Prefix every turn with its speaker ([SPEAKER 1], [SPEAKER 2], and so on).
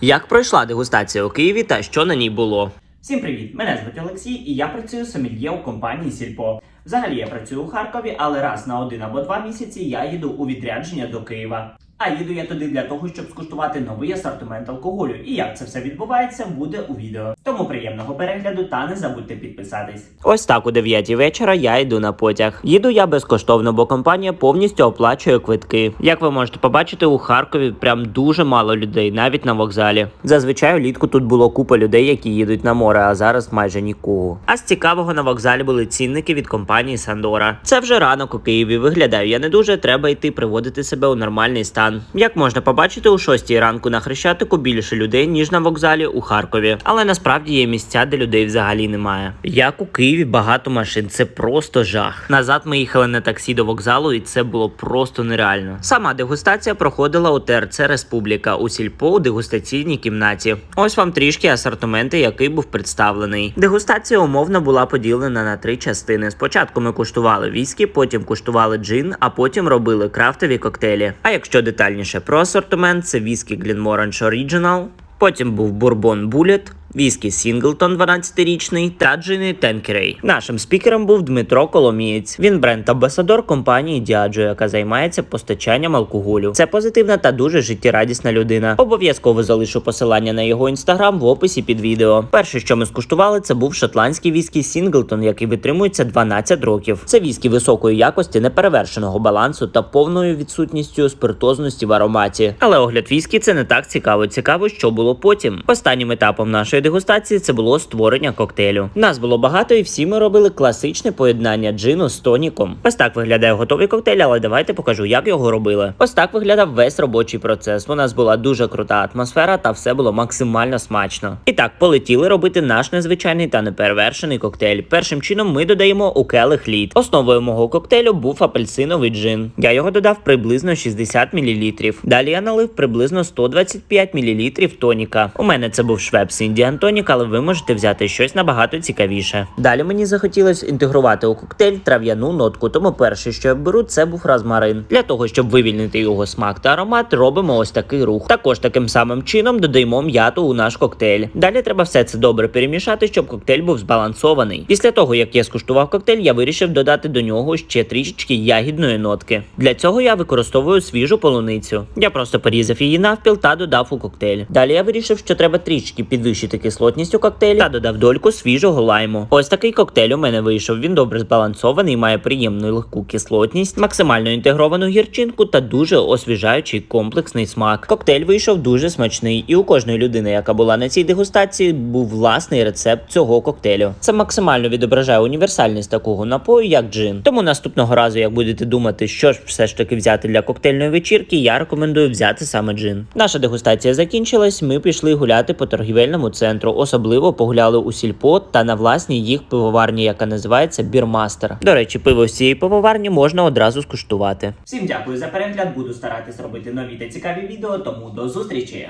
[SPEAKER 1] Як пройшла дегустація у Києві та що на ній було?
[SPEAKER 2] Всім привіт! Мене звуть Олексій, і я працюю сомельє у компанії Сільпо. Взагалі я працюю у Харкові, але раз на один або два місяці я їду у відрядження до Києва. А їду я туди для того, щоб скуштувати новий асортимент алкоголю. І як це все відбувається, буде у відео. Тому приємного перегляду та не забудьте підписатись.
[SPEAKER 1] Ось так у 9 вечора я йду на потяг. Їду я безкоштовно, бо компанія повністю оплачує квитки. Як ви можете побачити, у Харкові прям дуже мало людей, навіть на вокзалі. Зазвичай влітку тут було купа людей, які їдуть на море, а зараз майже нікого. А з цікавого на вокзалі були цінники від компанії Сандора. Це вже ранок у Києві. Виглядаю я не дуже. Треба йти приводити себе у нормальний стан. Як можна побачити, у 6 ранку на Хрещатику більше людей ніж на вокзалі у Харкові. Але насправді є місця, де людей взагалі немає. Як у Києві багато машин, це просто жах. Назад ми їхали на таксі до вокзалу, і це було просто нереально. Сама дегустація проходила у ТРЦ Республіка у сільпо у дегустаційній кімнаті. Ось вам трішки асортименти, який був представлений. Дегустація умовно була поділена на три частини. Спочатку ми куштували віскі, потім куштували джин, а потім робили крафтові коктейлі. А якщо детальніше про асортимент, це віскі Glenmorangie Original, Потім був бурбон Булет, віскі Сінглтон 12-річний та джини Тенкерей. Нашим спікером був Дмитро Коломієць. Він бренд-амбасадор компанії Diageo, яка займається постачанням алкоголю. Це позитивна та дуже життєрадісна людина. Обов'язково залишу посилання на його інстаграм в описі під відео. Перше, що ми скуштували, це був шотландський віскі Сінглтон, який витримується 12 років. Це віскі високої якості, неперевершеного балансу та повною відсутністю спиртозності в ароматі. Але огляд віскі це не так цікаво. Цікаво, що було потім. Останнім етапом нашої дегустації це було створення коктейлю. Нас було багато, і всі ми робили класичне поєднання джину з тоніком. Ось так виглядає готовий коктейль, але давайте покажу, як його робили. Ось так виглядав весь робочий процес. У нас була дуже крута атмосфера, та все було максимально смачно. І так, полетіли робити наш незвичайний та неперевершений коктейль. Першим чином ми додаємо у келих лід. Основою мого коктейлю був апельсиновий джин. Я його додав приблизно 60 мл. Далі я налив приблизно 125 мл тоніка. У мене це був Швепс Індіан Тонік, але ви можете взяти щось набагато цікавіше. Далі мені захотілося інтегрувати у коктейль трав'яну нотку, тому перше, що я беру, це був розмарин. Для того, щоб вивільнити його смак та аромат, робимо ось такий рух. Також таким самим чином додаємо м'яту у наш коктейль. Далі треба все це добре перемішати, щоб коктейль був збалансований. Після того, як я скуштував коктейль, я вирішив додати до нього ще трішечки ягідної нотки. Для цього я використовую свіжу полуницю. Я просто порізав її навпіл та додав у коктейль. Далі я вирішив, що треба трішки підвищити кислотність у коктейлі та додав дольку свіжого лайму. Ось такий коктейль у мене вийшов. Він добре збалансований, має приємну і легку кислотність, максимально інтегровану гірчинку та дуже освіжаючий комплексний смак. Коктейль вийшов дуже смачний, і у кожної людини, яка була на цій дегустації, був власний рецепт цього коктейлю. Це максимально відображає універсальність такого напою, як джин. Тому наступного разу, як будете думати, що ж все ж таки взяти для коктейльної вечірки, я рекомендую взяти саме джин. Наша дегустація закінчилась. Ми пішли гуляти по торгівельному центру. Особливо погуляли у сільпо та на власній їх пивоварні, яка називається Бірмастер. До речі, пиво з цієї пивоварні можна одразу скуштувати.
[SPEAKER 2] Всім дякую за перегляд. Буду старатись робити нові та цікаві відео, тому до зустрічі!